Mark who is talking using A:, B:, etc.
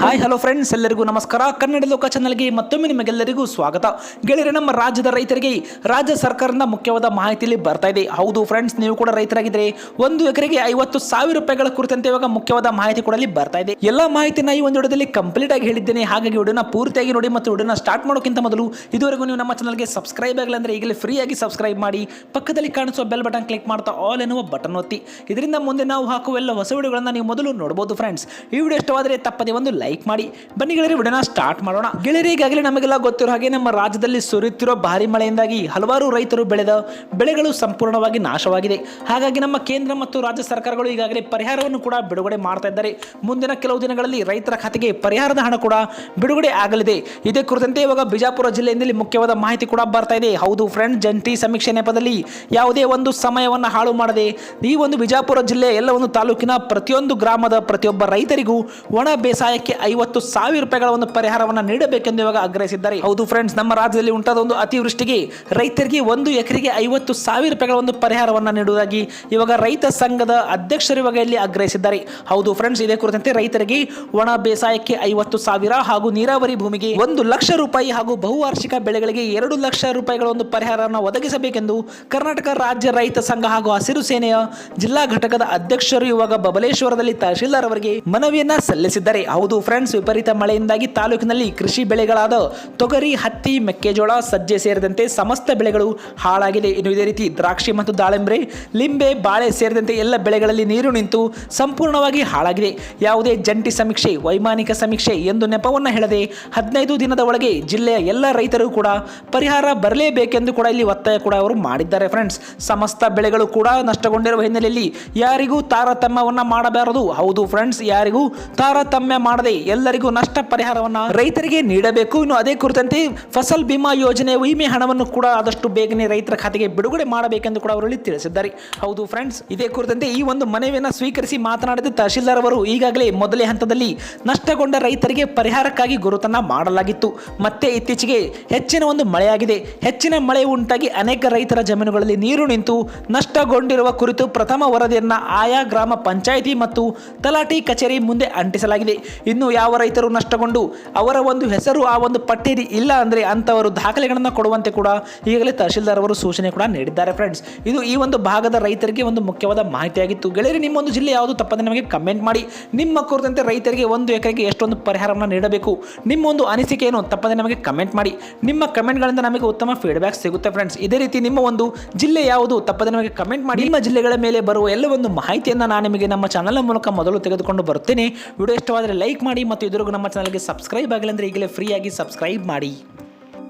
A: Hi hello friends ಎಲ್ಲರಿಗೂ ನಮಸ್ಕಾರ. ಕನ್ನಡ ಲೋಕ ಚಾನಲ್ಗೆ ಮತ್ತೊಮ್ಮೆ ನಿಮಗೆಲ್ಲರಿಗೂ ಸ್ವಾಗತ. ಗೆಳೆಯರೆ, ನಮ್ಮ ರಾಜ್ಯದ ರೈತರಿಗೆ ರಾಜ್ಯ ಸರ್ಕಾರದಿಂದ ಮುಖ್ಯವಾದ ಮಾಹಿತಿಯಲ್ಲಿ ಬರ್ತಾ ಇದೆ. ಹೌದು ಫ್ರೆಂಡ್ಸ್ ನೀವು ಕೂಡ ರೈತರಾಗಿದ್ದರೆ ಒಂದು ಎಕರೆಗೆ ಐವತ್ತು ಸಾವಿರ ರೂಪಾಯಿಗಳ ಕುರಿತಂತೆ ಇವಾಗ ಮುಖ್ಯವಾದ ಮಾಹಿತಿ ಕೊಡಲಿ ಬರ್ತಾ ಇದೆ. ಎಲ್ಲ ಮಾಹಿತಿನ ಈ ಒಂದು ವಿಡಿಯೋದಲ್ಲಿ ಕಂಪ್ಲೀಟ್ ಆಗಿ ಹೇಳಿದ್ದೇನೆ. ಹಾಗಾಗಿ ವಿಡಿಯೋನ ಪೂರ್ತಿಯಾಗಿ ನೋಡಿ ಮತ್ತು ವಿಡಿಯೋನ ಸ್ಟಾರ್ಟ್ ಮಾಡೋಕ್ಕಿಂತ ಮೊದಲು ಇದುವರೆಗೂ ನೀವು ನಮ್ಮ ಚಾನಲ್ಗೆ ಸಬ್ಸ್ಕ್ರೈಬ್ ಆಗಿಲ್ಲ ಅಂದರೆ ಈಗಲೇ ಫ್ರೀ ಆಗಿ ಸಬ್ಸ್ಕ್ರೈಬ್ ಮಾಡಿ, ಪಕ್ಕದಲ್ಲಿ ಕಾಣಿಸುವ ಬೆಲ್ ಬಟನ್ ಕ್ಲಿಕ್ ಮಾಡ್ತಾ ಆಲ್ ಎನ್ನುವ ಬಟನ್ ಒತ್ತಿ. ಇದರಿಂದ ಮುಂದೆ ನಾವು ಹಾಕುವ ಎಲ್ಲ ಹೊಸ ವಿಡಿಯೋಗಳನ್ನು ನೀವು ಮೊದಲು ನೋಡಬಹುದು ಫ್ರೆಂಡ್ಸ್ ಈ ವಿಡಿಯೋ ಇಷ್ಟವಾದರೆ ತಪ್ಪದೆ ಒಂದು ಲೈಕ್ ಮಾಡಿ. ಬನ್ನಿ ಗೆಳೆಯರಿ, ವಿಡಿಯೋನ ಸ್ಟಾರ್ಟ್ ಮಾಡೋಣ. ಗೆಳೆಯರಿ ಈಗಾಗಲೇ ನಮಗೆಲ್ಲ ಗೊತ್ತಿರೋ ಹಾಗೆ ನಮ್ಮ ರಾಜ್ಯದಲ್ಲಿ ಸುರಿಯುತ್ತಿರೋ ಭಾರಿ ಮಳೆಯಿಂದಾಗಿ ಹಲವಾರು ರೈತರು ಬೆಳೆದ ಬೆಳೆಗಳು ಸಂಪೂರ್ಣವಾಗಿ ನಾಶವಾಗಿದೆ. ಹಾಗಾಗಿ ನಮ್ಮ ಕೇಂದ್ರ ಮತ್ತು ರಾಜ್ಯ ಸರ್ಕಾರಗಳು ಈಗಾಗಲೇ ಪರಿಹಾರವನ್ನು ಕೂಡ ಬಿಡುಗಡೆ ಮಾಡ್ತಾ ಇದ್ದಾರೆ. ಮುಂದಿನ ಕೆಲವು ದಿನಗಳಲ್ಲಿ ರೈತರ ಖಾತೆಗೆ ಪರಿಹಾರದ ಹಣ ಕೂಡ ಬಿಡುಗಡೆ ಆಗಲಿದೆ. ಇದೇ ಕುರಿತಂತೆ ಇವಾಗ ಬಿಜಾಪುರ ಜಿಲ್ಲೆಯಿಂದಲೇ ಮುಖ್ಯವಾದ ಮಾಹಿತಿ ಕೂಡ ಬರ್ತಾ ಇದೆ. ಹೌದು ಫ್ರೆಂಡ್ ಜಂಟಿ ಸಮೀಕ್ಷೆ ನೆಪದಲ್ಲಿ ಯಾವುದೇ ಒಂದು ಸಮಯವನ್ನು ಹಾಳು ಮಾಡದೆ ಈ ಒಂದು ಬಿಜಾಪುರ ಜಿಲ್ಲೆ ಎಲ್ಲ ಒಂದು ತಾಲೂಕಿನ ಪ್ರತಿಯೊಂದು ಗ್ರಾಮದ ಪ್ರತಿಯೊಬ್ಬ ರೈತರಿಗೂ ಒಣ ಬೇಸಾಯಕ್ಕೆ ಐವತ್ತು ಸಾವಿರ ರೂಪಾಯಿಗಳ ಒಂದು ಪರಿಹಾರವನ್ನು ನೀಡಬೇಕೆಂದು ಇವಾಗ ಆಗ್ರಹಿಸಿದ್ದಾರೆ. ಹೌದು ಫ್ರೆಂಡ್ಸ್ ನಮ್ಮ ರಾಜ್ಯದಲ್ಲಿ ಉಂಟಾದ ಒಂದು ಅತಿವೃಷ್ಟಿಗೆ ರೈತರಿಗೆ ಒಂದು ಎಕರೆಗೆ ಐವತ್ತು ಸಾವಿರ ರೂಪಾಯಿಗಳ ಒಂದು ಪರಿಹಾರವನ್ನು ನೀಡುವುದಾಗಿ ಇವಾಗ ರೈತ ಸಂಘದ ಅಧ್ಯಕ್ಷರು ಇವಾಗ ಇಲ್ಲಿ ಆಗ್ರಹಿಸಿದ್ದಾರೆ. ಹೌದು ಫ್ರೆಂಡ್ಸ್ ಇದೇ ಕುರಿತಂತೆ ರೈತರಿಗೆ ಒಣ ಬೇಸಾಯಕ್ಕೆ ಐವತ್ತು ಸಾವಿರ ಹಾಗೂ ನೀರಾವರಿ ಭೂಮಿಗೆ ಒಂದು ಲಕ್ಷ ರೂಪಾಯಿ ಹಾಗೂ ಬಹುವಾರ್ಷಿಕ ಬೆಳೆಗಳಿಗೆ ಎರಡು ಲಕ್ಷ ರೂಪಾಯಿಗಳ ಒಂದು ಪರಿಹಾರವನ್ನು ಒದಗಿಸಬೇಕೆಂದು ಕರ್ನಾಟಕ ರಾಜ್ಯ ರೈತ ಸಂಘ ಹಾಗೂ ಹಸಿರು ಸೇನೆಯ ಜಿಲ್ಲಾ ಘಟಕದ ಅಧ್ಯಕ್ಷರು ಇವಾಗ ಬಬಲೇಶ್ವರದಲ್ಲಿ ತಹಶೀಲ್ದಾರ್ ಅವರಿಗೆ ಮನವಿಯನ್ನ ಸಲ್ಲಿಸಿದ್ದಾರೆ. ಹೌದು ಫ್ರೆಂಡ್ಸ್, ವಿಪರೀತ ಮಳೆಯಿಂದಾಗಿ ತಾಲೂಕಿನಲ್ಲಿ ಕೃಷಿ ಬೆಳೆಗಳಾದ ತೊಗರಿ, ಹತ್ತಿ, ಮೆಕ್ಕೆಜೋಳ ಸಜ್ಜೆ ಸೇರಿದಂತೆ ಸಮಸ್ತ ಬೆಳೆಗಳು ಹಾಳಾಗಿದೆ. ಇನ್ನು ಇದೇ ರೀತಿ ದ್ರಾಕ್ಷಿ ಮತ್ತು ದಾಳಿಂಬೆ ಲಿಂಬೆ, ಬಾಳೆ ಸೇರಿದಂತೆ ಎಲ್ಲ ಬೆಳೆಗಳಲ್ಲಿ ನೀರು ನಿಂತು ಸಂಪೂರ್ಣವಾಗಿ ಹಾಳಾಗಿದೆ. ಯಾವುದೇ ಜಂಟಿ ಸಮೀಕ್ಷೆ, ವೈಮಾನಿಕ ಸಮೀಕ್ಷೆ ಎಂದು ನೆಪವನ್ನು ಹೇಳದೆ ಹದಿನೈದು ದಿನದ ಒಳಗೆ ಜಿಲ್ಲೆಯ ಎಲ್ಲ ರೈತರು ಕೂಡ ಪರಿಹಾರ ಬರಲೇಬೇಕೆಂದು ಕೂಡ ಇಲ್ಲಿ ಒತ್ತಾಯ ಕೂಡ ಅವರು ಮಾಡಿದ್ದಾರೆ ಫ್ರೆಂಡ್ಸ್. ಸಮಸ್ತ ಬೆಳೆಗಳು ಕೂಡ ನಷ್ಟಗೊಂಡಿರುವ ಹಿನ್ನೆಲೆಯಲ್ಲಿ ಯಾರಿಗೂ ತಾರತಮ್ಯವನ್ನು ಮಾಡಬಾರದು. ಹೌದು ಫ್ರೆಂಡ್ಸ್, ಯಾರಿಗೂ ತಾರತಮ್ಯ ಮಾಡದೆ ಎಲ್ಲರಿಗೂ ನಷ್ಟ ಪರಿಹಾರವನ್ನ ರೈತರಿಗೆ ನೀಡಬೇಕು. ಇನ್ನು ಅದೇ ಕುರಿತಂತೆ ಫಸಲ್ ಬಿಮಾ ಯೋಜನೆ ವಿಮೆ ಹಣವನ್ನು ಕೂಡ ಆದಷ್ಟು ಬೇಗನೆ ರೈತರ ಖಾತೆಗೆ ಬಿಡುಗಡೆ ಮಾಡಬೇಕೆಂದು ಕೂಡ ಅವರಲ್ಲಿ ತಿಳಿಸಿದ್ದಾರೆ. ಹೌದು ಫ್ರೆಂಡ್ಸ್ ಇದೇ ಕುರಿತಂತೆ ಈ ಒಂದು ಮನವಿಯನ್ನು ಸ್ವೀಕರಿಸಿ ಮಾತನಾಡಿದ ತಹಶೀಲ್ದಾರ್ ಅವರು ಈಗಾಗಲೇ ಮೊದಲೇ ಹಂತದಲ್ಲಿ ನಷ್ಟಗೊಂಡ ರೈತರಿಗೆ ಪರಿಹಾರಕ್ಕಾಗಿ ಗುರುತನ್ನ ಮಾಡಲಾಗಿತ್ತು. ಮತ್ತೆ ಇತ್ತೀಚೆಗೆ ಹೆಚ್ಚಿನ ಒಂದು ಮಳೆಯಾಗಿದೆ. ಹೆಚ್ಚಿನ ಮಳೆ ಉಂಟಾಗಿ ಅನೇಕ ರೈತರ ಜಮೀನುಗಳಲ್ಲಿ ನೀರು ನಿಂತು ನಷ್ಟಗೊಂಡಿರುವ ಕುರಿತು ಪ್ರಥಮ ವರದಿಯನ್ನ ಆಯಾ ಗ್ರಾಮ ಪಂಚಾಯಿತಿ ಮತ್ತು ತಲಾಟಿ ಕಚೇರಿ ಮುಂದೆ ಅಂಟಿಸಲಾಗಿದೆ. ಇನ್ನು ಯಾವ ರೈತರು ನಷ್ಟಗೊಂಡು ಅವರ ಒಂದು ಹೆಸರು ಆ ಒಂದು ಪಟ್ಟಿಯಲ್ಲಿ ಇಲ್ಲ ಅಂದರೆ ಅಂಥವರು ದಾಖಲೆಗಳನ್ನು ಕೊಡುವಂತೆ ಕೂಡ ಈಗಲೇ ತಹಶೀಲ್ದಾರ್ ಅವರು ಸೂಚನೆ ಕೂಡ ನೀಡಿದ್ದಾರೆ ಫ್ರೆಂಡ್ಸ್ ಇದು ಈ ಒಂದು ಭಾಗದ ರೈತರಿಗೆ ಒಂದು ಮುಖ್ಯವಾದ ಮಾಹಿತಿಯಾಗಿತ್ತು. ಗೆಳೆಯರಿ ನಿಮ್ಮ ಒಂದು ಜಿಲ್ಲೆ ಯಾವುದು ತಪ್ಪದೆ ನಮಗೆ ಕಮೆಂಟ್ ಮಾಡಿ. ನಿಮ್ಮ ಕುರಿತಂತೆ ರೈತರಿಗೆ ಒಂದು ಎಕರೆಗೆ ಎಷ್ಟೊಂದು ಪರಿಹಾರವನ್ನು ನೀಡಬೇಕು? ನಿಮ್ಮ ಒಂದು ಅನಿಸಿಕೆ ಏನು ತಪ್ಪದೆ ನಮಗೆ ಕಮೆಂಟ್ ಮಾಡಿ. ನಿಮ್ಮ ಕಮೆಂಟ್ಗಳಿಂದ ನಮಗೆ ಉತ್ತಮ ಫೀಡ್ಬ್ಯಾಕ್ ಸಿಗುತ್ತೆ ಫ್ರೆಂಡ್ಸ್ ಇದೇ ರೀತಿ ನಿಮ್ಮ ಒಂದು ಜಿಲ್ಲೆ ಯಾವುದು ತಪ್ಪದೆ ನಮಗೆ ಕಮೆಂಟ್ ಮಾಡಿ. ನಿಮ್ಮ ಜಿಲ್ಲೆಗಳ ಮೇಲೆ ಬರುವ ಎಲ್ಲ ಒಂದು ಮಾಹಿತಿಯನ್ನು ನಾನು ನಿಮಗೆ ನಮ್ಮ ಚಾನಲ್ನ ಮೂಲಕ ಮೊದಲು ತೆಗೆದುಕೊಂಡು ಬರುತ್ತೇನೆ. ವಿಡಿಯೋ ಇಷ್ಟವಾದರೆ ಲೈಕ್ ಮಾಡಿ ಮತ್ತು ಇದುವರೆಗೂ ನಮ್ಮ ಚಾನಲ್ಗೆ ಸಬ್ಸ್ಕ್ರೈಬ್ ಆಗಿಲ್ಲ ಅಂದರೆ ಈಗಲೇ ಫ್ರೀಯಾಗಿ ಸಬ್ಸ್ಕ್ರೈಬ್ ಮಾಡಿ.